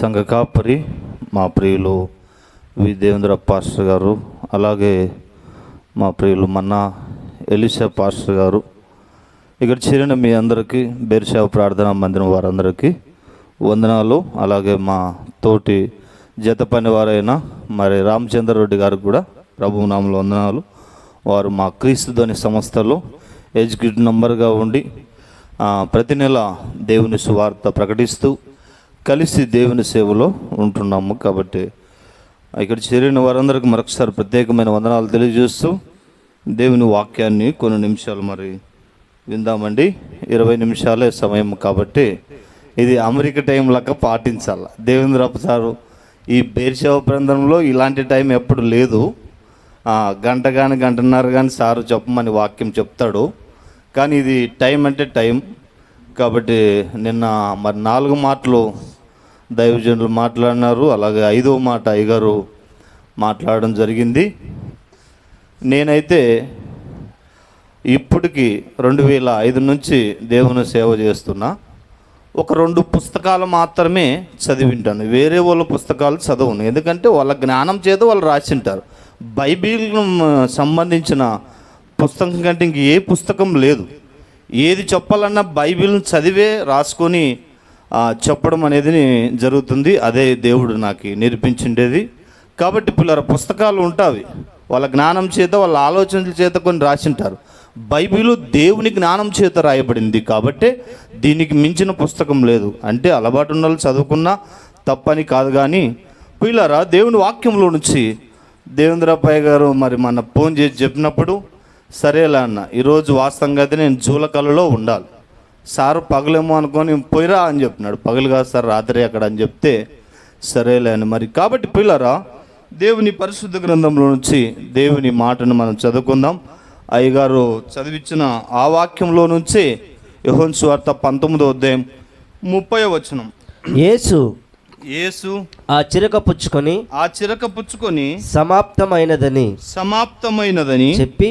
సంఘ కాపరి మా ప్రియులు వి. దేవేంద్ర పాస్టర్ గారు అలాగే మా ప్రియులు మన్నా ఎలిషా పాస్టర్ గారు. ఇక్కడ చేరిన మీ అందరికీ బేర్షావ ప్రార్థనా మందిరం వారందరికీ వందనాలు. అలాగే మా తోటి జత పని వారైన మరి రామచంద్ర రెడ్డి గారికి కూడా ప్రభు నామంలో వందనాలు. వారు మా క్రీస్తుధని సంస్థలో ఎగ్జిక్యూటివ్ నంబర్గా ఉండి ప్రతి నెల దేవుని సువార్త ప్రకటిస్తూ కలిసి దేవుని సేవలో ఉంటున్నాము కాబట్టి ఇక్కడ చేరిన వారందరికీ మరొకసారి ప్రత్యేకమైన వందనాలు తెలియజేస్తూ దేవుని వాక్యాన్ని కొన్ని నిమిషాలు మరి విందామండి. ఇరవై నిమిషాలే సమయం కాబట్టి ఇది అమెరికా టైం లాగా పాటించాలి. దేవేంద్రప్ప సారు ఈ బేర్షావ ప్రాంతంలో ఇలాంటి టైం ఎప్పుడు లేదు. గంట కానీ గంటన్నర కానీ సారు చెప్పమని వాక్యం చెప్తాడు. కానీ ఇది టైం అంటే టైం. కాబట్టి నిన్న మరి నాలుగు మాటలు దైవజనులు మాట్లాడినారు. అలాగే ఐదో మాట అయ్యగారు మాట్లాడడం జరిగింది. నేనైతే ఇప్పటికి రెండు వేల ఐదు నుంచి దేవుని సేవ చేస్తున్నా. ఒక రెండు పుస్తకాలు మాత్రమే చదివింటాను. వేరే వాళ్ళ పుస్తకాలు చదవను. ఎందుకంటే వాళ్ళ జ్ఞానం చేత వాళ్ళు రాసింటారు. బైబిల్ సంబంధించిన పుస్తకం కంటే ఇంక ఏ పుస్తకం లేదు. ఏది చెప్పాలన్నా బైబిల్ని చదివే రాసుకొని చెప్పడం అనేది జరుగుతుంది. అదే దేవుడు నాకు నేర్పించిండేది. కాబట్టి పిల్లల పుస్తకాలు ఉంటావి. వాళ్ళ జ్ఞానం చేత వాళ్ళ ఆలోచనల చేత కొన్ని రాసింటారు. బైబిల్ దేవుని జ్ఞానం చేత రాయబడింది కాబట్టి దీనికి మించిన పుస్తకం లేదు. అంటే అలవాటు ఉన్న వాళ్ళు చదువుకున్నా తప్పని కాదు కానీ పిల్లరా దేవుని వాక్యంలో నుంచి దేవేంద్రపై గారు మరి మన ఫోన్ చేసి చెప్పినప్పుడు సరేలా అన్న ఈరోజు వాస్తవంగా అయితే నేను జూలకలలో ఉండాలి. సారు పగలేమో అనుకొని పోయిరా అని చెప్పినాడు. పగలు కాదు సార్ రాత్రి అక్కడ అని చెప్తే సరేలే అని. మరి కాబట్టి పిల్లరా దేవుని పరిశుద్ధ గ్రంథంలో నుంచి దేవుని మాటను మనం చదువుకుందాం. అయ్యగారు చదివించిన ఆ వాక్యంలో నుంచి యెహోను సువార్త పంతొమ్మిదో అధ్యాయం ముప్పై వచనం. యేసు యేసు ఆ చిరక పుచ్చుకొని ఆ చిరక పుచ్చుకొని సమాప్తమైనదని సమాప్తమైనదని చెప్పి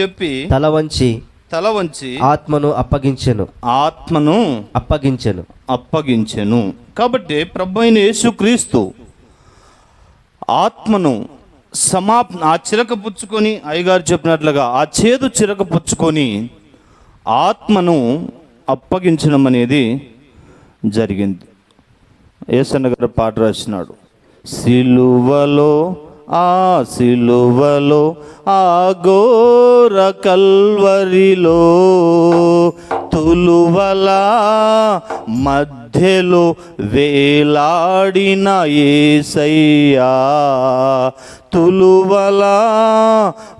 చెప్పి తల వంచి తల వంచి ఆత్మను అప్పగించెను. ఆత్మను అప్పగించెను. అప్పగించెను. కాబట్టి ప్రభు అయిన యేసుక్రీస్తు ఆత్మను సమాప్ ఆ చిరక పుచ్చుకొని అయ్యగారు చెప్పినట్లుగా ఆ చేదు చిరక పుచ్చుకొని ఆత్మను అప్పగించడం అనేది జరిగింది. ఏసన్న గారు పాట రాసినాడు. సిలువలో ఆ సిలువలో ఆ ఘోర కల్వరిలో తులువల మధ్యలో వేలాడిన ఏసయ్యా. తులువల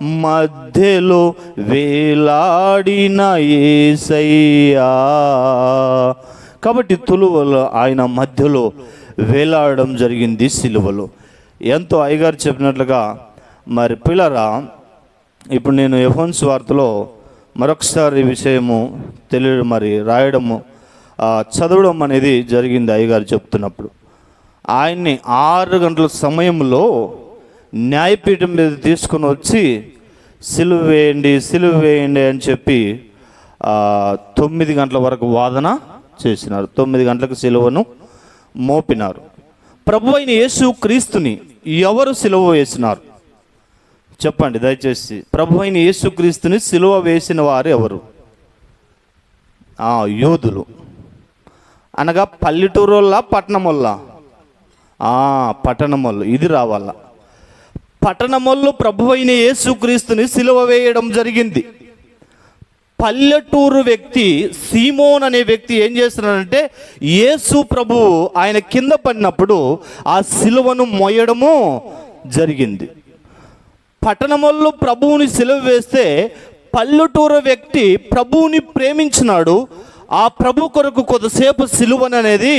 మధ్యలో వేలాడిన ఏసయ్యా. కాబట్టి తులువలో ఆయన మధ్యలో వేలాడడం జరిగింది సిలువలో. ఎంతో అయ్యగారు చెప్పినట్లుగా మరి పిల్లరా ఇప్పుడు నేను ఎఫోన్స్ వార్తలో మరొకసారి విషయము తెలియ మరి రాయడము చదవడం అనేది జరిగింది అయ్యగారు చెప్తున్నప్పుడు. ఆయన్ని ఆరు గంటల సమయంలో న్యాయపీఠం మీద తీసుకొని వచ్చి సిలువ వేయండి సిలువ వేయండి అని చెప్పి తొమ్మిది గంటల వరకు వాదన చేసినారు. తొమ్మిది గంటలకు సిలువను మోపినారు. ప్రభు అయిన యేసు క్రీస్తుని ఎవరు సిలువ వేసినారు? చెప్పండి దయచేసి. ప్రభు అయిన యేసుక్రీస్తుని సిలువ వేసిన వారు ఎవరు? ఆ, యోధులు అనగా పల్లెటూరుల్లా పట్టణముల్లా పట్టణములు ఇది రావాల. పట్టణముల్లో ప్రభు అయిన యేసుక్రీస్తుని సిలువ వేయడం జరిగింది. పల్లెటూరు వ్యక్తి సీమోన్ అనే వ్యక్తి ఏం చేస్తున్నాడంటే యేసు ప్రభు ఆయన కింద పడినప్పుడు ఆ సిలువను మోయడము జరిగింది. పట్టణముల్లో ప్రభువుని సిలువ వేస్తే పల్లెటూరు వ్యక్తి ప్రభువుని ప్రేమించినాడు. ఆ ప్రభు కొరకు కొద్దిసేపు సిలువను అనేది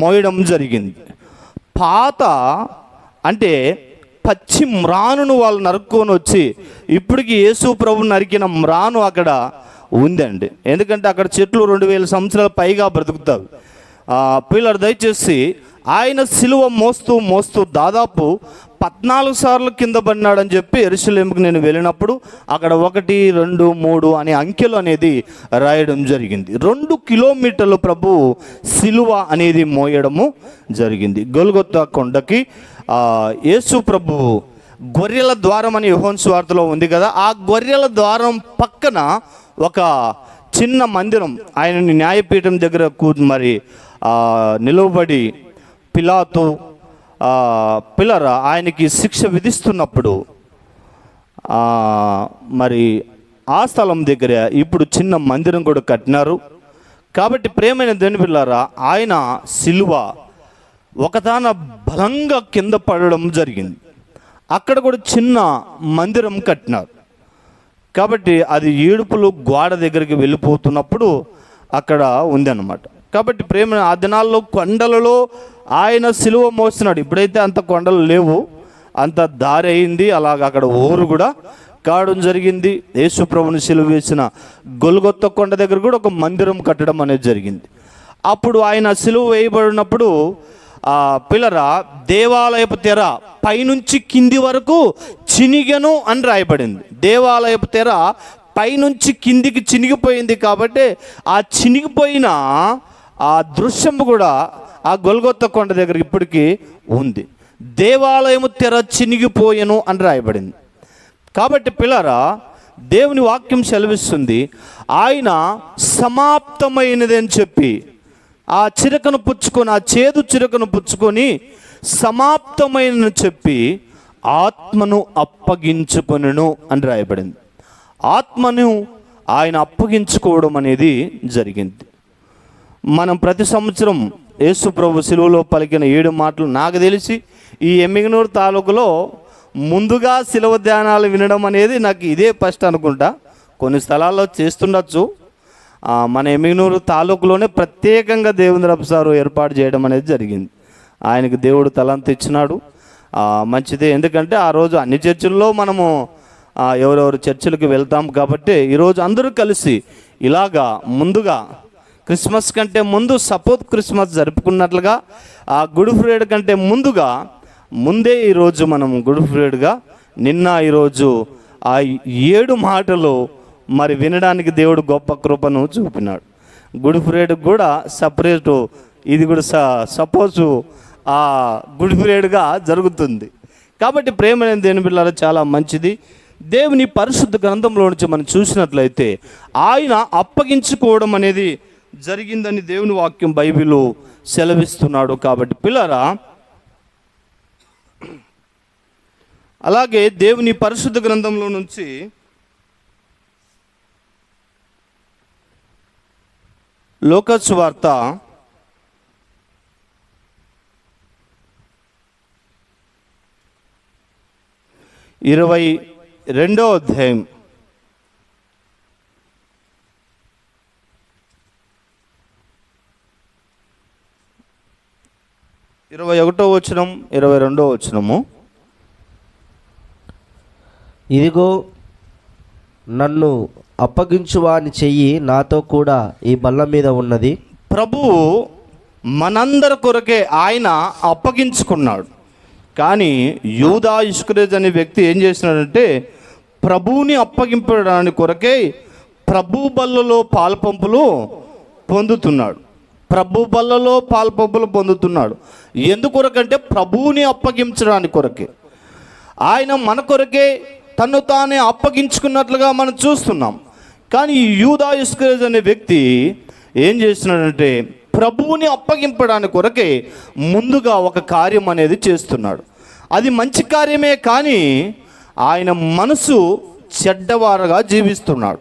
మోయడం జరిగింది. పాత అంటే పచ్చి మ్రానును వాళ్ళు నరుక్కొని వచ్చి ఇప్పటికి యేసు ప్రభు నరికిన మ్రాను అక్కడ ఉందండి. ఎందుకంటే అక్కడ చెట్లు రెండు వేల సంవత్సరాల పైగా బ్రతుకుతారు. పిల్లలు దయచేసి ఆయన సిలువ మోస్తూ మోస్తూ దాదాపు పద్నాలుగు సార్లు కింద పడినాడని చెప్పి ఎరుసలేంకి నేను వెళ్ళినప్పుడు అక్కడ ఒకటి రెండు మూడు అనే అంకెలు అనేది రాయడం జరిగింది. రెండు కిలోమీటర్లు ప్రభు సిలువ అనేది మోయడము జరిగింది. గొల్గొత్త కొండకి యేసు ప్రభు గొర్రెల ద్వారం అని యుహోన్స్ వార్తలో ఉంది కదా ఆ గొర్రెల ద్వారం పక్కన ఒక చిన్న మందిరం. ఆయనని న్యాయపీఠం దగ్గర కూ మరి ఆ, నిలువబడి పిలాతు పిల్లర ఆయనకి శిక్ష విధిస్తున్నప్పుడు మరి ఆ స్థలం దగ్గర ఇప్పుడు చిన్న మందిరం కూడా కట్టినారు. కాబట్టి ప్రేమైన దేని పిల్లారా ఆయన సిలువ ఒకదాన బలంగా కింద పడడం జరిగింది. అక్కడ కూడా చిన్న మందిరం కట్టినారు. కాబట్టి అది ఏడుపులు గోడ దగ్గరికి వెళ్ళిపోతున్నప్పుడు అక్కడ ఉందన్నమాట. కాబట్టి ప్రేమ ఆ దినాల్లో కొండలలో ఆయన సిలువ మోస్తున్నాడు. ఇప్పుడైతే అంత కొండలు లేవు. అంత దారి అయింది. అలాగ అక్కడ ఊరు కూడా కావడం జరిగింది. యేసు ప్రభుని సిలువ వేసిన గొల్గొత్త కొండ దగ్గర కూడా ఒక మందిరం కట్టడం అనేది జరిగింది. అప్పుడు ఆయన సిలువ వేయబడినప్పుడు ఆ పిల్లర దేవాలయపు తెర పైనుంచి కింది వరకు చినిగెను అని రాయబడింది. దేవాలయపు తెర పైనుంచి కిందికి చినిగిపోయింది కాబట్టి ఆ చినిగిపోయిన ఆ దృశ్యం కూడా ఆ గొల్గొత్త కొండ దగ్గర ఇప్పటికీ ఉంది. దేవాలయము తెర చినిగిపోయెను అని రాయబడింది. కాబట్టి పిల్లరా దేవుని వాక్యం సెలవిస్తుంది ఆయన సమాప్తమైనది అని చెప్పి ఆ చిరకను పుచ్చుకొని ఆ చేదు చిరకను పుచ్చుకొని సమాప్తమైన చెప్పి ఆత్మను అప్పగించుకొనును అని రాయబడింది. ఆత్మను ఆయన అప్పగించుకోవడం అనేది జరిగింది. మనం ప్రతి సంవత్సరం యేసు ప్రభు శిలువలో పలికిన ఏడు మాటలు నాకు తెలిసి ఈ ఎమ్మిగనూరు తాలూకులో ముందుగా శిలవ ధ్యానాలు వినడం అనేది నాకు ఇదే ఫస్ట్ అనుకుంటా. కొన్ని స్థలాల్లో చేస్తుండొచ్చు. మన ఎమ్మిగనూరు తాలూకులోనే ప్రత్యేకంగా దేవుని సారు ఏర్పాటు చేయడం అనేది జరిగింది. ఆయనకు దేవుడు తలంత ఇచ్చినాడు. మంచిది. ఎందుకంటే ఆ రోజు అన్ని చర్చిల్లో మనము ఎవరెవరు చర్చిలకు వెళ్తాం కాబట్టి ఈరోజు అందరూ కలిసి ఇలాగా ముందుగా క్రిస్మస్ కంటే ముందు సపోజ్ క్రిస్మస్ జరుపుకున్నట్లుగా ఆ గుడ్ ఫ్రైడ్ కంటే ముందుగా ముందే ఈరోజు మనం గుడ్ ఫ్రైడ్గా నిన్న ఈరోజు ఆ ఏడు మాటలు మరి వినడానికి దేవుడు గొప్ప కృపను చూపినాడు. గుడ్ ఫ్రైడ్ కూడా సపరేటు ఇది కూడా స సపోజు గుడ్ ఫ్రైడ్గా జరుగుతుంది. కాబట్టి ప్రేమ అనేది దేని పిల్లలు చాలా మంచిది. దేవుని పరిశుద్ధ గ్రంథంలో నుంచి మనం చూసినట్లయితే ఆయన అప్పగించుకోవడం అనేది జరిగిందని దేవుని వాక్యం బైబిల్ సెలవిస్తున్నాడు కాబట్టి పిల్లరా అలాగే దేవుని పరిశుద్ధ గ్రంథంలో నుంచి లోకస్ ఇరవై రెండో అధ్యాయం. ఇరవై ఒకటో వచనం ఇరవై రెండో వచనము. ఇదిగో నన్ను అప్పగించువాని చెయ్యి నాతో కూడా ఈ బల్ల మీద ఉన్నది. ప్రభువు మనందరి కొరకే ఆయన అప్పగించుకున్నాడు. కానీ యూదా ఇష్కరేజ్ అనే వ్యక్తి ఏం చేసినాడంటే ప్రభువుని అప్పగింపడానికి కొరకే ప్రభు బల్లలో పాల్పంపులు పొందుతున్నాడు. ప్రభు బల్లలో పాల్పంపులు పొందుతున్నాడు. ఎందుకొరకంటే ప్రభువుని అప్పగించడానికి కొరకే. ఆయన మన కొరకే తను తానే అప్పగించుకున్నట్లుగా మనం చూస్తున్నాం. కానీ యూదా ఇస్కరేజ్ అనే వ్యక్తి ఏం చేస్తున్నాడంటే ప్రభువుని అప్పగింపడానికి కొరకే ముందుగా ఒక కార్యం అనేది చేస్తున్నాడు. అది మంచి కార్యమే కానీ ఆయన మనసు చెడ్డవారుగా జీవిస్తున్నాడు.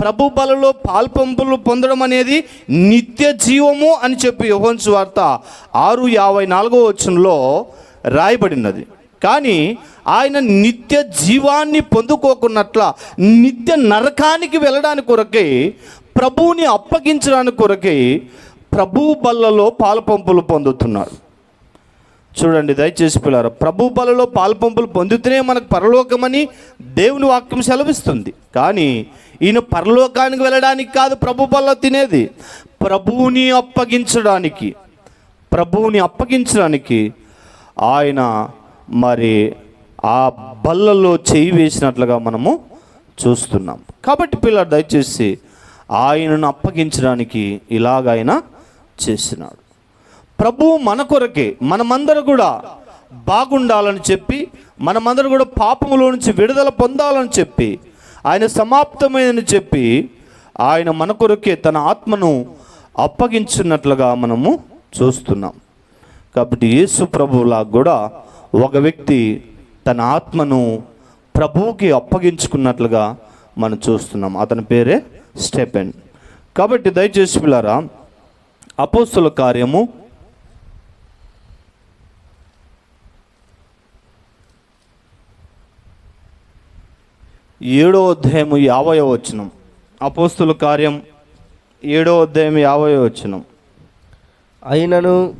ప్రభు బలలో పాల్పంపులు పొందడం అనేది నిత్య జీవము అని చెప్పి యోహన్స్ వార్త ఆరు యాభై నాలుగో వచనంలో రాయబడినది. కానీ ఆయన నిత్య జీవాన్ని పొందుకోకున్నట్ల నిత్య నరకానికి వెళ్ళడానికి కొరకై ప్రభువుని అప్పగించడానికి కొరకై ప్రభు బల్లలో పాలపంపులు పొందుతున్నాడు. చూడండి దయచేసి పిల్లలు ప్రభు బలలో పాల్పంపులు పొందితేనే మనకు పరలోకమని దేవుని వాక్యం సెలవిస్తుంది. కానీ ఈయన పరలోకానికి వెళ్ళడానికి కాదు ప్రభు బలలో తినేది. ప్రభువుని అప్పగించడానికి ప్రభువుని అప్పగించడానికి ఆయన మరి ఆ బల్లలో చేయి వేసినట్లుగా మనము చూస్తున్నాం. కాబట్టి పిల్లలు దయచేసి ఆయనను అప్పగించడానికి ఇలాగ ఆయన చేసినాడు ప్రభువు మన కొరకే మనమందరం కూడా బాగుండాలని చెప్పి మనమందరం కూడా పాపములో నుంచి విడుదల పొందాలని చెప్పి ఆయన సమాప్తమైనని చెప్పి ఆయన మన కొరకే తన ఆత్మను అప్పగించినట్లుగా మనము చూస్తున్నాం. కాబట్టి యేసు ప్రభువులా కూడా ఒక వ్యక్తి తన ఆత్మను ప్రభువుకి అప్పగించుకున్నట్లుగా మనం చూస్తున్నాం. అతని పేరే స్టెపెన్ కాబట్టి దయచేసి పిల్లారా అపోస్తుల కార్యము ఏడో అధ్యాయము యాభై వచనం. అపోస్తుల కార్యం ఏడో అధ్యాయం యాభై వచనం. అయినను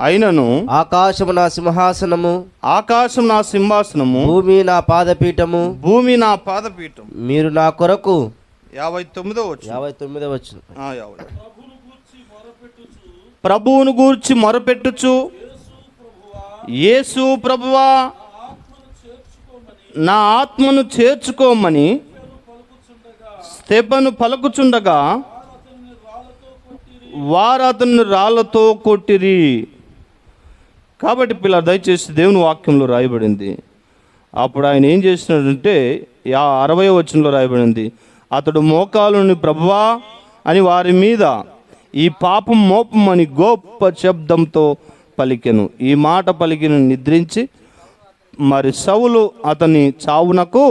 అయినను ఆకాశము నా సింహాసనము ఆకాశం నా సింహాసనము భూమి నా పాదపీఠము భూమి నా పాదపీఠం. మీరు నా కొరకు యాభై తొమ్మిదో వచ్చిన యాభై తొమ్మిదో వచ్చిన ప్రభువును గూర్చి మొరపెట్టుచు. యేసు ప్రభువా నా ఆత్మను చేర్చుకోమని స్తెపను పలుకుచుండగా వారు అతన్ని రాళ్ళతో కొట్టిరి. కాబట్టి పిల్ల దయచేసి దేవుని వాక్యంలో రాయబడింది. అప్పుడు ఆయన ఏం చేసినాడంటే యా అరవై వచనంలో రాయబడింది అతడు మోకాలుని ప్రభువా అని వారి మీద ఈ పాపం మోపమని గొప్ప శబ్దంతో పలికెను. ఈ మాట పలికిన నిద్రించి మరి సౌలు అతని చావునకు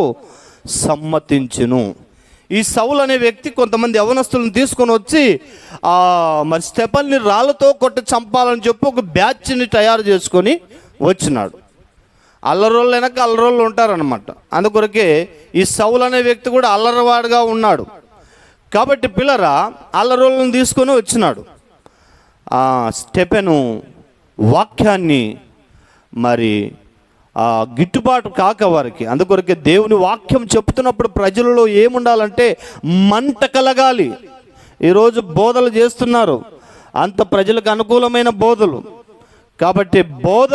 సమ్మతించును. ఈ సౌలు అనే వ్యక్తి కొంతమంది యవనస్తులను తీసుకొని వచ్చి మరి స్టెపల్ని రాళ్ళతో కొట్టి చంపాలని చెప్పి ఒక బ్యాచ్ని తయారు చేసుకొని వచ్చినాడు. అల్లరోళ్ళు వెనక అల్లరోళ్ళు ఉంటారనమాట అందుకొరకే ఈ సౌలు అనే వ్యక్తి కూడా అల్లరివాడుగా ఉన్నాడు. కాబట్టి పిల్లరా అల్లరోళ్ళను తీసుకొని వచ్చినాడు. ఆ స్టెపెను వాక్యాన్ని మరి గిట్టుబాటు కాక వారికి. అందుకొరకే దేవుని వాక్యం చెప్తున్నప్పుడు ప్రజలలో ఏముండాలంటే మంట కలగాలి. ఈరోజు బోధలు చేస్తున్నారు. అంత ప్రజలకు అనుకూలమైన బోధలు. కాబట్టి బోధ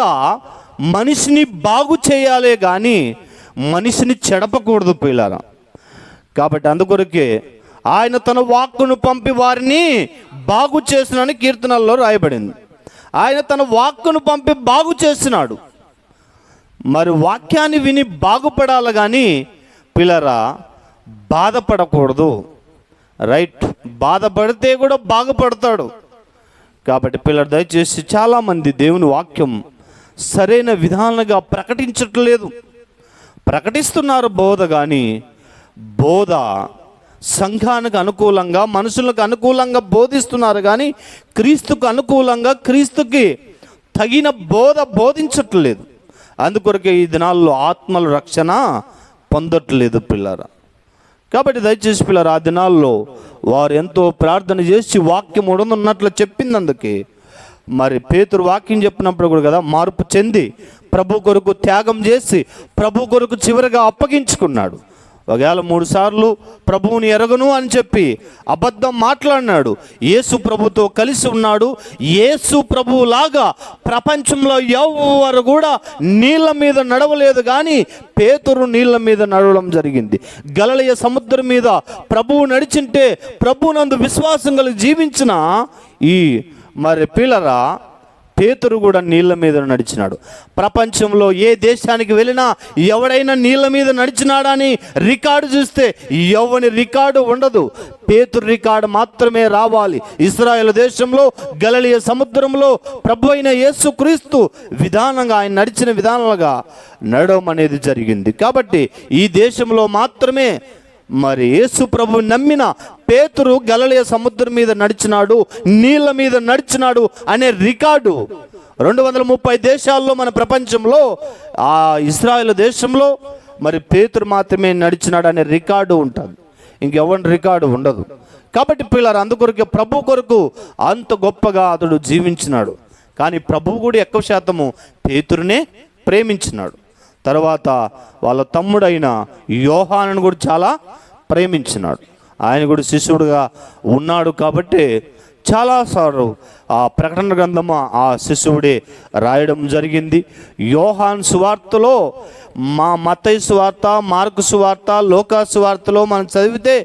మనిషిని బాగు చేయాలే కానీ మనిషిని చెడపకూడదు పిల్లరా. కాబట్టి అందుకొరకే ఆయన తన వాక్కును పంపి వారిని బాగు చేసినని కీర్తనల్లో రాయబడింది. ఆయన తన వాక్కును పంపి బాగు చేస్తున్నాడు మరి వాక్యాన్ని విని బాగుపడాలి కానీ పిల్లరా బాధపడకూడదు. రైట్? బాధపడితే కూడా బాగుపడతాడు. కాబట్టి పిల్లలు దయచేసి చాలామంది దేవుని వాక్యం సరైన విధానంగా ప్రకటించట్లేదు. ప్రకటిస్తున్నారు బోధ కానీ బోధ సంఘానికి అనుకూలంగా మనుషులకు అనుకూలంగా బోధిస్తున్నారు కానీ క్రీస్తుకు అనుకూలంగా క్రీస్తుకి తగిన బోధ బోధించట్లేదు. అందుకొరకే ఈ దినాల్లో ఆత్మల రక్షణ పొందట్లేదు పిల్లరా. కాబట్టి దయచేసి పిల్లరా ఆ దినాల్లో వారు ఎంతో ప్రార్థన చేసి వాక్యం ఉడనున్నట్లు చెప్పిందందుకే. మరి పేతురు వాక్యం చెప్పినప్పుడు కూడా కదా మార్పు చెంది ప్రభు కొరకు త్యాగం చేసి ప్రభు కొరకు చివరిగా అప్పగించుకున్నాడు. ఒకవేళ మూడు సార్లు ప్రభువుని ఎరగను అని చెప్పి అబద్ధం మాట్లాడినాడు యేసు ప్రభుతో కలిసి ఉన్నాడు యేసు ప్రభువులాగా ప్రపంచంలో ఎవరు కూడా నీళ్ళ మీద నడవలేదు కానీ పేతురు నీళ్ళ మీద నడవడం జరిగింది. గలలయ సముద్రం మీద ప్రభువు నడిచింటే ప్రభునందు విశ్వాసం కలిగి జీవించిన ఈ మరి పిల్లరా పేతురు కూడా నీళ్ళ మీద నడిచినాడు. ప్రపంచంలో ఏ దేశానికి వెళ్ళినా ఎవడైనా నీళ్ళ మీద నడిచినాడని రికార్డు చూస్తే ఎవని రికార్డు ఉండదు. పేతురు రికార్డు మాత్రమే రావాలి. ఇస్రాయేల్ దేశంలో గలలియ సముద్రంలో ప్రభు అయిన యేసుక్రీస్తు విధానంగా ఆయన నడిచిన విధానాలుగా నడవడం అనేది జరిగింది. కాబట్టి ఈ దేశంలో మాత్రమే మరి యేసు ప్రభు నమ్మిన పేతురు గలలియ సముద్రం మీద నడిచినాడు నీళ్ళ మీద నడిచినాడు అనే రికార్డు రెండు వందల ముప్పై దేశాల్లో మన ప్రపంచంలో ఆ ఇస్రాయల్ దేశంలో మరి పేతురు మాత్రమే నడిచినాడు అనే రికార్డు ఉంటుంది. ఇంకెవరి రికార్డు ఉండదు. కాబట్టి పిల్లలు అందుకొరకే ప్రభు కొరకు అంత గొప్పగా అతడు జీవించినాడు. కానీ ప్రభువు కూడా ఎక్కువ శాతము పేతురునే ప్రేమించినాడు. తర్వాత వాళ్ళ తమ్ముడైన యోహాను కూడా చాలా ప్రేమించినాడు. ఆయన కూడా శిష్యుడుగా ఉన్నాడు కాబట్టి చాలాసార్లు ఆ ప్రకటన గ్రంథము ఆ శిశువుడే రాయడం జరిగింది. యోహాన్ సువార్తలో మా మతయ్య సువార్త మార్కు సువార్త లోకా సువార్తలో మనం చదివితే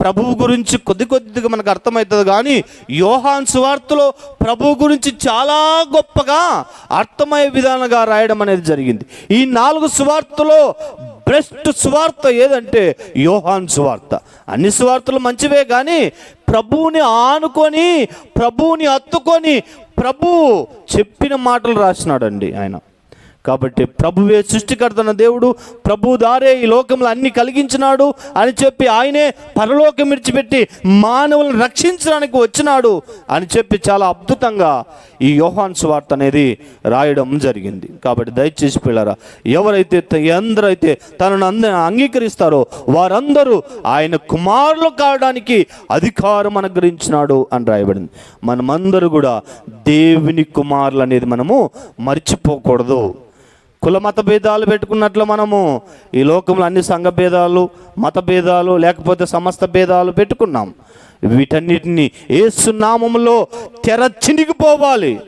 ప్రభువు గురించి కొద్ది కొద్దిగా మనకు అర్థమవుతుంది. కానీ యోహాన్ సువార్తలో ప్రభువు గురించి చాలా గొప్పగా అర్థమయ్యే విధానంగా రాయడం అనేది జరిగింది. ఈ నాలుగు సువార్తలో బెస్ట్ సువార్త ఏదంటే యోహాన్ సువార్త. అన్ని సువార్తలు మంచివే కానీ ప్రభువుని ఆనుకొని ప్రభువుని అత్తుకొని ప్రభు చెప్పిన మాటలు రాసినాడండి ఆయన. కాబట్టి ప్రభువే సృష్టికర్తన దేవుడు ప్రభు దారే ఈ లోకంలో అన్ని కలిగించినాడు అని చెప్పి ఆయనే పరలోకం విడిచిపెట్టి మానవులను రక్షించడానికి వచ్చినాడు అని చెప్పి చాలా అద్భుతంగా ఈ యోహాన్ స్వార్త అనేది రాయడం జరిగింది. కాబట్టి దయచేసి పిల్లరా ఎవరైతే ఎందరైతే తనను అంద అంగీకరిస్తారో వారందరూ ఆయన కుమారులు కావడానికి అధికారం అనుగ్రహించినాడు అని రాయబడింది. మనమందరూ కూడా దేవుని కుమారులు అనేది మనము మర్చిపోకూడదు. కుల మత భేదాలు పెట్టుకున్నట్లు మనము ఈ లోకంలో అన్ని సంఘ భేదాలు మత భేదాలు లేకపోతే సమస్త భేదాలు పెట్టుకున్నాం. వీటన్నిటిని ఏసు నామములో తెర చినిగిపోవాలి.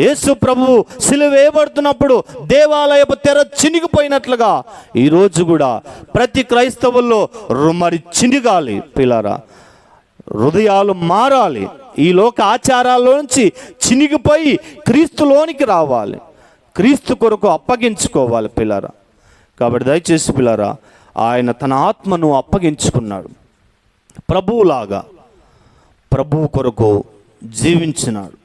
యేసు ప్రభు సిలువ వేయబడుతున్నప్పుడు దేవాలయపు తెర చినిగిపోయినట్లుగా ఈరోజు కూడా ప్రతి క్రైస్తవుల్లో రుమ్మడి మరి చినిగాలి పిల్లరా. హృదయాలు మారాలి. ఈ లోక ఆచారాల్లోంచి చినిగిపోయి క్రీస్తులోనికి రావాలి. క్రీస్తు కొరకు అప్పగించుకోవాలి పిల్లరా. కాబట్టి దయచేసి పిల్లరా ఆయన తన ఆత్మను అప్పగించుకున్నాడు. ప్రభువులాగా ప్రభువు కొరకు జీవించినాడు.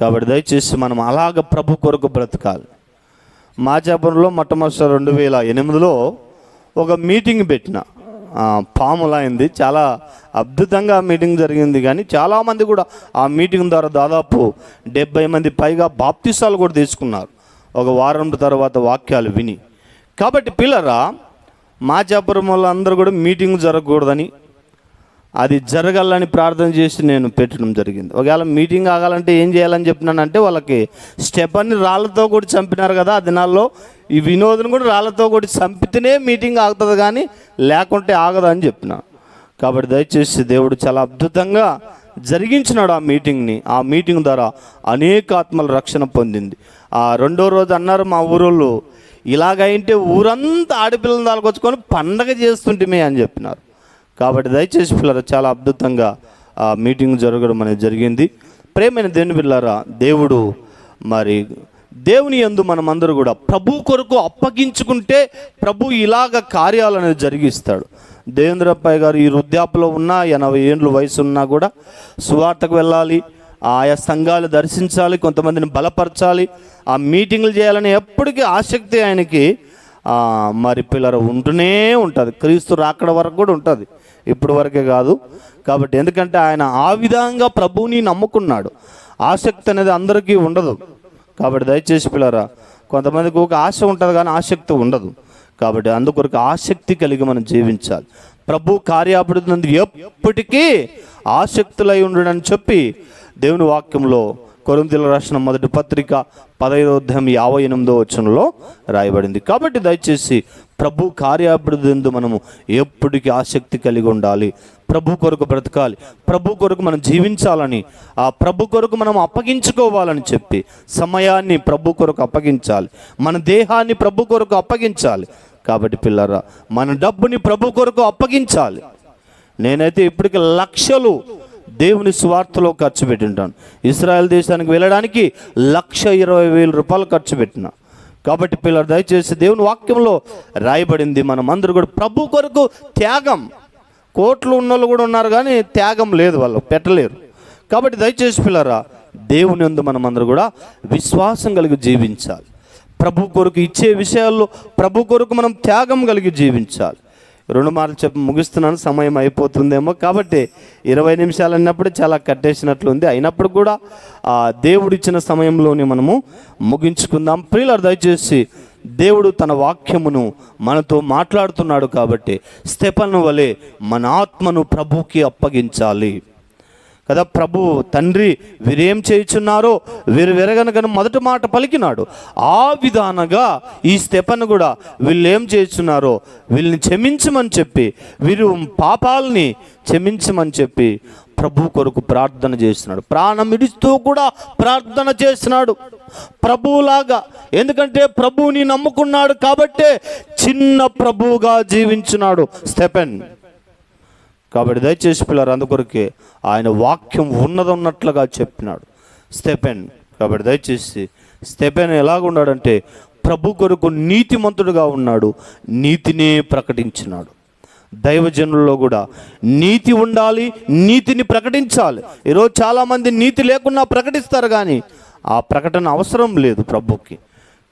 కాబట్టి దయచేసి మనం అలాగ ప్రభు కొరకు బ్రతకాలి. మాచాపురంలో మొట్టమొదటి రెండు వేల ఎనిమిదిలో ఒక మీటింగ్ పెట్టిన. పాములా అయింది. చాలా అద్భుతంగా మీటింగ్ జరిగింది. కానీ చాలామంది కూడా ఆ మీటింగ్ ద్వారా దాదాపు డెబ్బై మంది పైగా బాప్తిసాలు కూడా తీసుకున్నారు. ఒక వారం తర్వాత వాక్యాలు విని. కాబట్టి పిల్లరా మాచాపురం వాళ్ళందరూ కూడా మీటింగ్ జరగకూడదని అది జరగాలని ప్రార్థన చేసి నేను పెట్టడం జరిగింది. ఒకవేళ మీటింగ్ ఆగాలంటే ఏం చేయాలని చెప్పినానంటే వాళ్ళకి స్టెపన్ని రాళ్ళతో కూడా చంపినారు కదా ఆ దినాల్లో ఈ వినోదం కూడా రాళ్ళతో కూడా చంపితేనే మీటింగ్ ఆగుతుంది కానీ లేకుంటే ఆగదు అని చెప్పిన. కాబట్టి దయచేసి దేవుడు చాలా అద్భుతంగా జరిగించినాడు ఆ మీటింగ్ని. ఆ మీటింగ్ ద్వారా అనేక ఆత్మల రక్షణ పొందింది. ఆ రెండో రోజు అన్నారు మా ఊరోళ్ళు ఇలాగైంటే ఊరంతా ఆడపిల్లలు దాల్కొచ్చుకొని పండగ చేస్తుంటమే అని చెప్పినారు. కాబట్టి దయచేసి పిల్లరా చాలా అద్భుతంగా ఆ మీటింగ్ జరగడం అనేది జరిగింది. ప్రేమైన దేని పిల్లరా దేవుడు మరి దేవుని యందు మనమందరూ కూడా ప్రభు కొరకు అప్పగించుకుంటే ప్రభు ఇలాగ కార్యాలు అనేది జరిగిస్తాడు. దేవేంద్రప్పయ్య గారు ఈ వృద్ధాప్యలో ఉన్న ఎనభై ఏండ్ల వయసు ఉన్నా కూడా సువార్తకు వెళ్ళాలి ఆయా సంఘాలు దర్శించాలి కొంతమందిని బలపరచాలి ఆ మీటింగ్లు చేయాలని ఎప్పటికీ ఆసక్తి ఆయనకి మరి పిల్లర ఉంటూనే ఉంటుంది. క్రీస్తు రాకడ వరకు కూడా ఉంటుంది. ఇప్పుడు వరకే కాదు. కాబట్టి ఎందుకంటే ఆయన ఆ విధంగా ప్రభువుని నమ్ముకున్నాడు. ఆసక్తి అనేది అందరికీ ఉండదు. కాబట్టి దయచేసి పిల్లరా కొంతమందికి ఒక ఆశ ఉంటుంది కానీ ఆసక్తి ఉండదు. కాబట్టి అందుకొరకు ఆసక్తి కలిగి మనం జీవించాలి. ప్రభు కార్యాభివృద్ధి ఎప్పటికీ ఆసక్తులై ఉండడని చెప్పి దేవుని వాక్యంలో కొరింథీయుల రాసిన మొదటి పత్రిక పదహైదో అధ్యాయం యాభై ఎనిమిదో వచనంలో రాయబడింది. కాబట్టి దయచేసి ప్రభు కార్యాభివృద్ధి ఎందు మనము ఎప్పటికీ ఆసక్తి కలిగి ఉండాలి. ప్రభు కొరకు బ్రతకాలి. ప్రభు కొరకు మనం జీవించాలని ఆ ప్రభు కొరకు మనం అప్పగించుకోవాలని చెప్పి సమయాన్ని ప్రభు కొరకు అప్పగించాలి. మన దేహాన్ని ప్రభు కొరకు అప్పగించాలి. కాబట్టి పిల్లరా మన డబ్బుని ప్రభు కొరకు అప్పగించాలి. నేనైతే ఇప్పటికి లక్షలు దేవుని స్వార్థలో ఖర్చు పెట్టింటాను. ఇస్రాయల్ దేశానికి వెళ్ళడానికి లక్ష ఇరవై వేల రూపాయలు ఖర్చు పెట్టిన. కాబట్టి పిల్లలు దయచేసి దేవుని వాక్యంలో రాయబడింది మనం అందరూ కూడా. ప్రభు కొరకు త్యాగం. కోట్లు ఉన్నోళ్ళు కూడా ఉన్నారు కానీ త్యాగం లేదు వాళ్ళు పెట్టలేరు. కాబట్టి దయచేసి పిల్లరా దేవుని యందు మనం అందరూ కూడా విశ్వాసం కలిగి జీవించాలి. ప్రభు కొరకు ఇచ్చే విషయాల్లో ప్రభు కొరకు మనం త్యాగం కలిగి జీవించాలి. రెండు మార్లు చెప్పి ముగిస్తున్నాను సమయం అయిపోతుందేమో. కాబట్టి ఇరవై నిమిషాలు అన్నప్పుడు చాలా కట్టేసినట్లుంది. అయినప్పుడు కూడా ఆ దేవుడిచ్చిన సమయంలోనే మనము ముగించుకుందాం. ప్రియులర్ దయచేసి దేవుడు తన వాక్యమును మనతో మాట్లాడుతున్నాడు కాబట్టి స్తెపను వలె మన ఆత్మను ప్రభుకి అప్పగించాలి. కదా ప్రభు తండ్రి వీరేం చేయుచున్నారో? వీరు విరగనగను మొదటి మాట పలికినాడు. ఆ విధానగా ఈ స్తెపను కూడా వీళ్ళు ఏం చేయుచున్నారో? వీళ్ళని క్షమించమని చెప్పి వీరు పాపాలని క్షమించమని చెప్పి ప్రభు కొరకు ప్రార్థన చేస్తున్నాడు. ప్రాణం ఇడుస్తూ కూడా ప్రార్థన చేస్తున్నాడు. ప్రభువులాగా ఎందుకంటే ప్రభువుని నమ్ముకున్నాడు కాబట్టే చిన్న ప్రభువుగా జీవించున్నాడు స్టెపెన్ కాబట్టి దయచేసి పిల్లలు అందుకొరకే ఆయన వాక్యం ఉన్నదన్నట్లుగా చెప్పినాడు. స్టెపెన్ కాబట్టి దయచేసి స్టెపెన్ ఎలాగున్నాడంటే ప్రభు కొరకు నీతిమంతుడుగా ఉన్నాడు నీతినే ప్రకటించినాడు. దైవజనుల్లో కూడా నీతి ఉండాలి నీతిని ప్రకటించాలి. ఈరోజు చాలామంది నీతి లేకుండా ప్రకటిస్తారు కానీ ఆ ప్రకటన అవసరం లేదు ప్రభుకి.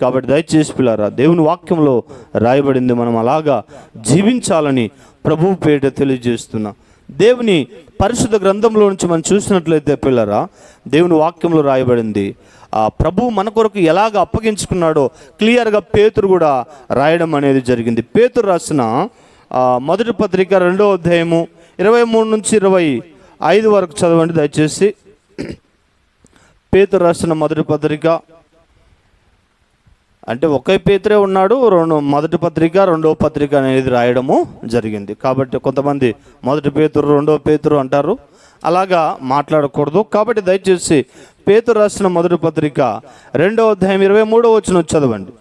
కాబట్టి దయచేసి పిల్లారా దేవుని వాక్యంలో రాయబడింది మనం అలాగా జీవించాలని ప్రభు పేట తెలియజేస్తున్నా. దేవుని పరిశుద్ధ గ్రంథంలో నుంచి మనం చూసినట్లయితే పిల్లరా దేవుని వాక్యంలో రాయబడింది ఆ ప్రభు మన కొరకు ఎలాగ అప్పగించుకున్నాడో క్లియర్గా పేతురు కూడా రాయడం అనేది జరిగింది. పేతురు రాసిన మొదటి పత్రిక రెండో అధ్యాయము ఇరవై మూడు నుంచి ఇరవై ఐదు వరకు చదవండి దయచేసి. పేతురు రాసిన మొదటి పత్రిక అంటే ఒకే పేతురే ఉన్నాడు రెండు మొదటి పత్రిక రెండో పత్రిక అనేది రాయడము జరిగింది. కాబట్టి కొంతమంది మొదటి పేతురు రెండో పేతురు అంటారు. అలాగా మాట్లాడకూడదు. కాబట్టి దయచేసి పేతురు రాసిన మొదటి పత్రిక రెండో అధ్యాయం ఇరవై మూడో వచ్చిన చదవండి.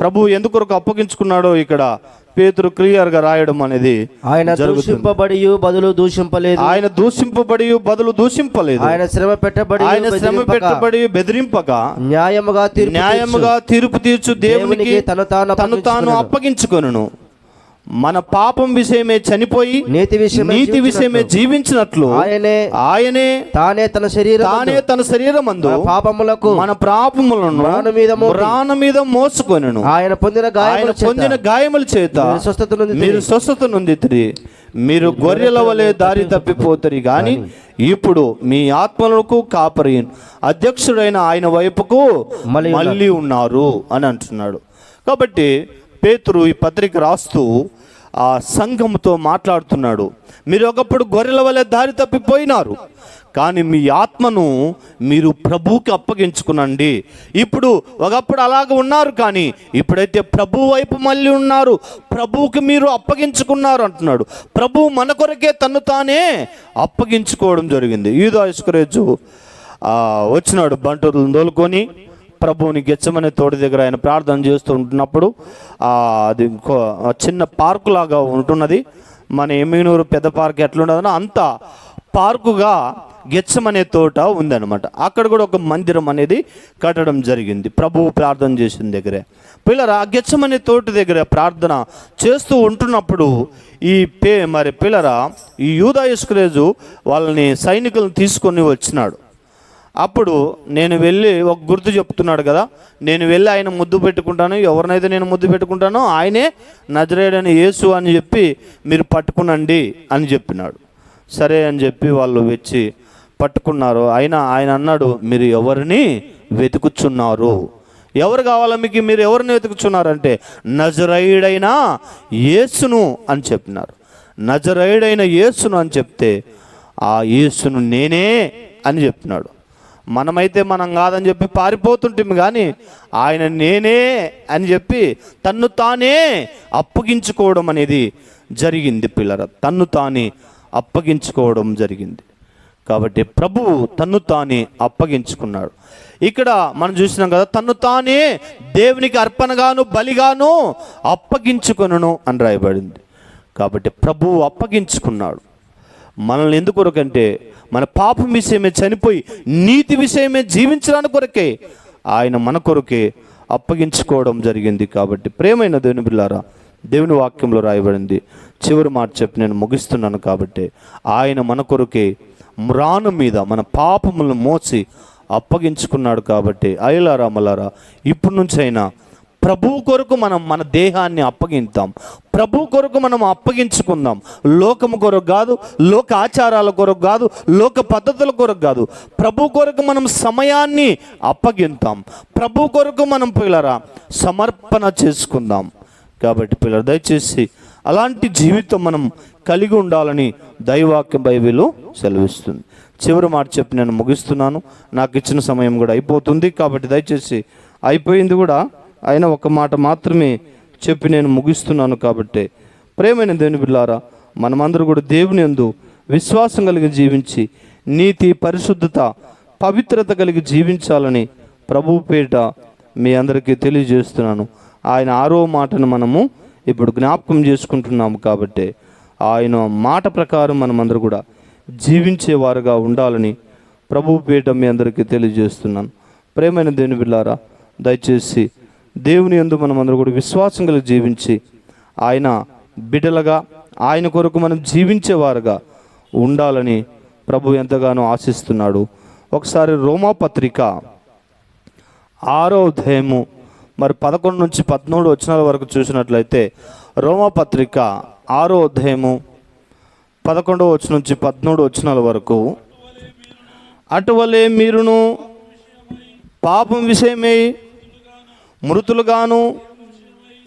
ప్రభు ఎందుకొరకు అప్పగించుకున్నాడో ఇక్కడ పేతురు క్లియర్గా రాయడం అనేది ఆయన. దూషింపబడి బదులు దూషింపలేదు. ఆయన దూషింపబడి బదులు దూషింపలేదు. ఆయన శ్రమ పెట్టబడి ఆయన శ్రమ పెట్టబడి బెదిరింపక. న్యాయముగా తీర్పు న్యాయముగా తీర్పు తీర్చు దేవునికి తను తాను తను తాను అప్పగించుకొనును. మన పాపం విషయమే చనిపోయి నీతి విషయమై నీతి విషయమే జీవించినట్లు ఆయనే ఆయనే తానే తన శరీరం తానే తన శరీరమందు పాపములకు మన పాపములను మ్రాను మీద మ్రాను మీద మోసుకొనెను. ఆయన పొందిన గాయముల పొందిన గాయముల చేత మీరు స్వస్థత నొందితిరి. మీరు స్వస్థత నొందితిరి మీరు గొర్రెల వలె దారి తప్పిపోతారు కానీ ఇప్పుడు మీ ఆత్మలకు కాపరి అధ్యక్షుడైన ఆయన వైపుకు మళ్ళీ మళ్ళీ ఉన్నారు అని అంటున్నాడు. కాబట్టి పేతురు ఈ పత్రిక రాస్తూ ఆ సంఘంతో మాట్లాడుతున్నాడు. మీరు ఒకప్పుడు గొర్రెల వలె దారి తప్పిపోయినారు. కానీ మీ ఆత్మను మీరు ప్రభువుకి అప్పగించుకునండి. ఇప్పుడు ఒకప్పుడు అలాగ ఉన్నారు కానీ ఇప్పుడైతే ప్రభు వైపు మళ్ళీ ఉన్నారు. ప్రభువుకి మీరు అప్పగించుకున్నారు అంటున్నాడు. ప్రభు మన కొరకే తను తానే అప్పగించుకోవడం జరిగింది. ఈదో ఇస్కరేజు వచ్చినాడు బంటులను తోలుకొని ప్రభువుని గెచ్చమనే తోటి దగ్గర ఆయన ప్రార్థన చేస్తూ ఉంటున్నప్పుడు అది ఇంకో చిన్న పార్కు లాగా ఉంటున్నది. మన ఎమ్మినూరు పెద్ద పార్క్ ఎట్లుండదో అంత పార్కుగా గెచ్చమనే తోట ఉందన్నమాట. అక్కడ కూడా ఒక మందిరం అనేది కట్టడం జరిగింది. ప్రభువు ప్రార్థన చేసిన దగ్గరే. పిల్లర ఆ గెచ్చమనే తోట దగ్గర ప్రార్థన చేస్తూ ఉంటున్నప్పుడు ఈ పే మరి పిల్లర ఈ యూదా ఇస్కరేజు వాళ్ళని సైనికులను తీసుకొని వచ్చినాడు. అప్పుడు నేను వెళ్ళి ఒక గుర్తు చెప్తున్నాడు కదా నేను వెళ్ళి ఆయన ముద్దు పెట్టుకుంటాను ఎవరినైతే నేను ముద్దు పెట్టుకుంటానో ఆయనే నజరేడని యేసు అని చెప్పి మీరు పట్టుకునండి అని చెప్పినాడు. సరే అని చెప్పి వాళ్ళు వచ్చి పట్టుకున్నారు. అయినా ఆయన అన్నాడు మీరు ఎవరిని వెతుకుచున్నారు? ఎవరు కావాలా మీకు? మీరు ఎవరిని వెతుకుచున్నారంటే నజరైడైన యేసును అని చెప్పినారు. నజరైడైన యేసును అని చెప్తే ఆ యేసును నేనే అని చెప్పినాడు. మనమైతే మనం కాదని చెప్పి పారిపోతుంటాం కానీ ఆయన నేనే అని చెప్పి తన్ను తానే అప్పగించుకోవడం అనేది జరిగింది పిల్లర. తన్ను తానే అప్పగించుకోవడం జరిగింది. కాబట్టి ప్రభువు తన్ను తానే అప్పగించుకున్నాడు. ఇక్కడ మనం చూసినాం కదా తన్ను తానే దేవునికి అర్పణగాను బలిగాను అప్పగించుకొనును అని రాయబడింది. కాబట్టి ప్రభువు అప్పగించుకున్నాడు. మనల్ని ఎందుకు కొరకంటే మన పాపం విషయమే చనిపోయి నీతి విషయమే జీవించడానికి కొరకే. ఆయన మన కొరకే అప్పగించుకోవడం జరిగింది కాబట్టి. ప్రేమైన దేవుని బిల్లారా దేవుని వాక్యంలో రాయబడింది. చివరి మాట చెప్పి నేను ముగిస్తున్నాను కాబట్టి. ఆయన మన కొరకే మ్రాను మీద మన పాపములను మోసి అప్పగించుకున్నాడు కాబట్టి. అయలారా మలారా ఇప్పటి నుంచైనా ప్రభు కొరకు మనం మన దేహాన్ని అప్పగిద్దాం ప్రభు కొరకు మనం అప్పగించుకుందాం. లోకము కొరకు కాదు లోక ఆచారాల కొరకు కాదు లోక పద్ధతుల కొరకు కాదు. ప్రభు కొరకు మనం సమయాన్ని అప్పగిద్దాం ప్రభు కొరకు మనం పిల్లరా సమర్పణ చేసుకుందాం. కాబట్టి పిల్లలు దయచేసి అలాంటి జీవితం మనం కలిగి ఉండాలని దైవాక్యం బైబిలు సెలవిస్తుంది. చివరి మాట చెప్పి నేను ముగిస్తున్నాను. నాకు ఇచ్చిన సమయం కూడా అయిపోతుంది. కాబట్టి దయచేసి అయిపోయింది కూడా ఆయన ఒక మాట మాత్రమే చెప్పి నేను ముగిస్తున్నాను కాబట్టి. ప్రేమైన దేవుని బిల్లారా మనమందరూ కూడా దేవుని యందు విశ్వాసం కలిగి జీవించి నీతి పరిశుద్ధత పవిత్రత కలిగి జీవించాలని ప్రభు పేట మీ అందరికీ తెలియజేస్తున్నాను. ఆయన ఆరో మాటను మనము ఇప్పుడు జ్ఞాపకం చేసుకుంటున్నాము కాబట్టి. ఆయన మాట ప్రకారం మనమందరూ కూడా జీవించేవారుగా ఉండాలని ప్రభు పీఠం మీ అందరికీ తెలియజేస్తున్నాను. ప్రేమైన దేని బిళ్ళారా దయచేసి దేవుని యందు అందరూ కూడా విశ్వాసం కలిగి జీవించి ఆయన బిడ్డలుగా ఆయన కొరకు మనం జీవించేవారుగా ఉండాలని ప్రభు ఎంతగానో ఆశిస్తున్నాడు. ఒకసారి రోమా పత్రిక ఆరో అధ్యాయము మరి పదకొండు నుంచి పద్నాలుగు వచనాల వరకు చూసినట్లయితే రోమా పత్రిక ఆరో అధ్యాయము పదకొండవ వచనం నుంచి పద్మూడు వచనాల వరకు అటువలే మీరును పాపం విషయమై మృతులుగాను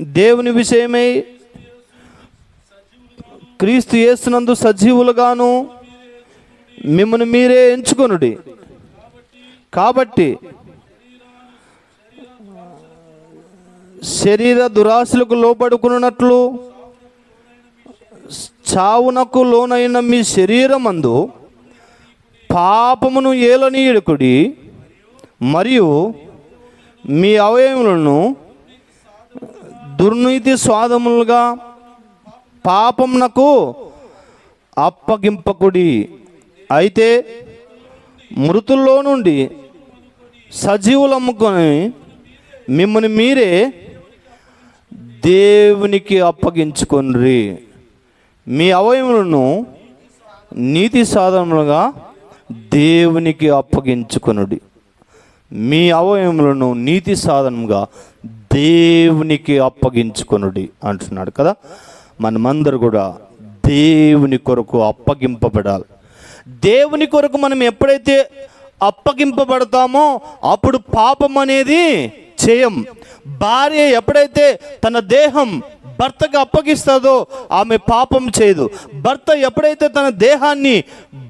దేవుని విషయమై క్రీస్తు యేసునందు సజీవులుగాను మిమ్మల్ని మీరే ఎంచుకొనుడి. కాబట్టి శరీర దురాశలకు లోపడుకున్నట్లు చావునకు లోనైన మీ శరీరమందు పాపమును ఏలనీయుడుకుడి మరియు మీ అవయవులను దుర్నీతి స్వాదములుగా పాపమునకు అప్పగింపకుడి. అయితే మృతుల్లో నుండి సజీవులు అమ్ముకొని మిమ్మల్ని మీరే దేవునికి అప్పగించుకొనిరి. మీ అవయములను నీతి సాధనలుగా దేవునికి అప్పగించుకొనుడి. మీ అవయములను నీతి సాధనంగా దేవునికి అప్పగించుకొనుడి అంటున్నాడు కదా. మనమందరూ కూడా దేవుని కొరకు అప్పగింపబడాలి. దేవుని కొరకు మనం ఎప్పుడైతే అప్పగింపబడతామో అప్పుడు పాపం అనేది చేయం. భార్య ఎప్పుడైతే తన దేహం భర్తకు అప్పగిస్తుందో ఆమె పాపం చేయదు. భర్త ఎప్పుడైతే తన దేహాన్ని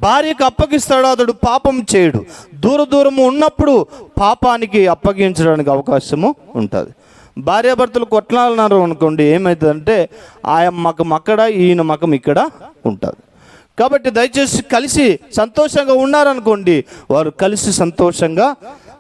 భార్యకు అప్పగిస్తాడో అతడు పాపం చేయడు. దూర దూరము ఉన్నప్పుడు పాపానికి అప్పగించడానికి అవకాశము ఉంటుంది. భార్యాభర్తలు కొట్లాడినారు అనుకోండి ఏమవుతుందంటే ఆయన మకం అక్కడ ఈయన మకం ఇక్కడ ఉంటుంది. కాబట్టి దయచేసి కలిసి సంతోషంగా ఉన్నారనుకోండి వారు కలిసి సంతోషంగా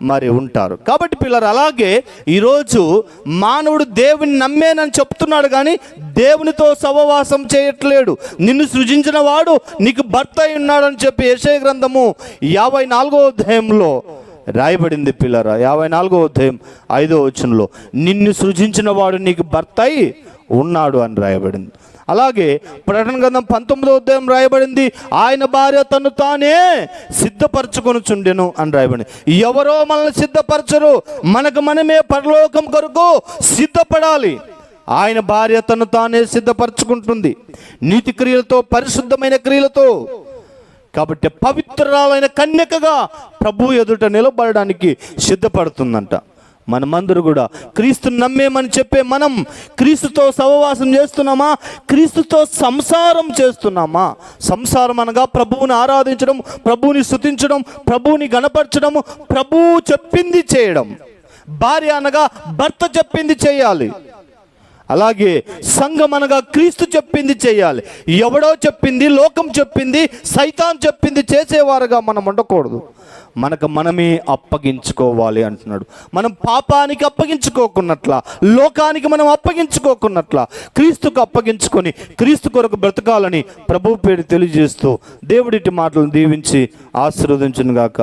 మరి ఉంటారు. కాబట్టి పిల్లలు అలాగే ఈరోజు మానవుడు దేవుని నమ్మేనని చెప్తున్నాడు కానీ దేవునితో సహవాసం చేయట్లేడు. నిన్ను సృజించిన వాడు నీకు భర్త అయి ఉన్నాడని చెప్పి యశయ గ్రంథము యాభై నాలుగో అధ్యాయంలో రాయబడింది పిల్లరా. యాభై నాలుగో అధ్యాయం ఐదో వచనంలో నిన్ను సృజించిన వాడు నీకు భర్త అయి ఉన్నాడు అని రాయబడింది. అలాగే ప్రకటన గ్రంథం పంతొమ్మిదో అధ్యాయం రాయబడింది. ఆయన భార్య తను తానే సిద్ధపరచుకొని చుండెను అని రాయబడింది. ఎవరో మనల్ని సిద్ధపరచరు. మనకు మనమే పరలోకం కొరకు సిద్ధపడాలి. ఆయన భార్య తను తానే సిద్ధపరచుకుంటుంది. నీతి క్రియలతో పరిశుద్ధమైన క్రియలతో. కాబట్టి పవిత్రాలైన కన్యకగా ప్రభు ఎదుట నిలబడడానికి సిద్ధపడుతుందంట. మనమందరూ కూడా క్రీస్తు నమ్మేమని చెప్పే మనం క్రీస్తుతో సహవాసం చేస్తున్నామా? క్రీస్తుతో సంసారం చేస్తున్నామా? సంసారం అనగా ప్రభువుని ఆరాధించడం ప్రభువుని స్థుతించడం ప్రభువుని గణపరచడం ప్రభువు చెప్పింది చేయడం. భార్య అనగా భర్త చెప్పింది చేయాలి. అలాగే సంఘం అనగా క్రీస్తు చెప్పింది చేయాలి. ఎవడో చెప్పింది లోకం చెప్పింది సైతాన్ చెప్పింది చేసేవారుగా మనం ఉండకూడదు. మనకు మనమే అప్పగించుకోవాలి అంటున్నాడు. మనం పాపానికి అప్పగించుకోకున్నట్ల లోకానికి మనం అప్పగించుకోకున్నట్ల క్రీస్తుకు అప్పగించుకొని క్రీస్తు కొరకు బ్రతకాలని ప్రభు పేరు తెలియజేస్తూ దేవుడిటి మాటలను దీవించి ఆశీర్వదించునుగాక.